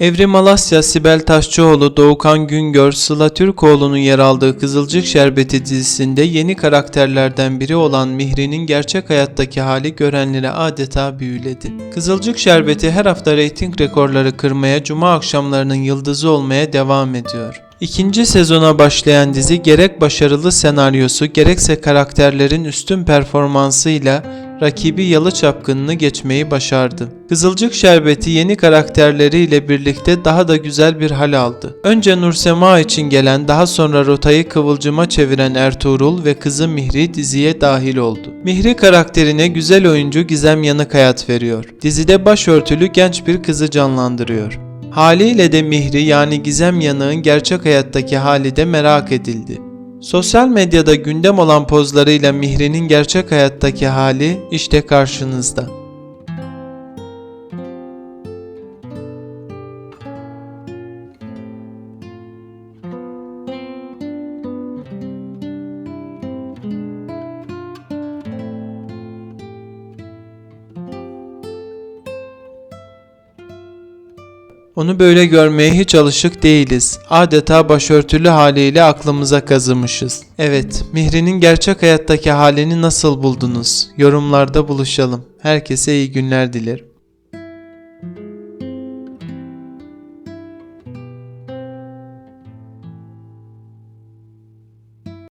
Evrim Alasya, Sibel Taşçıoğlu, Doğukan Güngör, Sıla Türkoğlu'nun yer aldığı Kızılcık Şerbeti dizisinde yeni karakterlerden biri olan Mihri'nin gerçek hayattaki hali görenleri adeta büyüledi. Kızılcık Şerbeti her hafta reyting rekorları kırmaya, cuma akşamlarının yıldızı olmaya devam ediyor. İkinci sezona başlayan dizi gerek başarılı senaryosu gerekse karakterlerin üstün performansıyla rakibi Yalı Çapkını'nı geçmeyi başardı. Kızılcık Şerbeti yeni karakterleriyle birlikte daha da güzel bir hal aldı. Önce Nursema için gelen daha sonra rotayı Kıvılcım'a çeviren Ertuğrul ve kızı Mihri diziye dahil oldu. Mihri karakterine güzel oyuncu Gizem Yanık hayat veriyor. Dizide başörtülü genç bir kızı canlandırıyor. Haliyle de Mihri yani Gizem Yanık'ın gerçek hayattaki hali de merak edildi. Sosyal medyada gündem olan pozlarıyla Mihri'nin gerçek hayattaki hali işte karşınızda. Onu böyle görmeye hiç alışık değiliz. Adeta başörtülü haliyle aklımıza kazımışız. Evet, Mihri'nin gerçek hayattaki halini nasıl buldunuz? Yorumlarda buluşalım. Herkese iyi günler dilerim.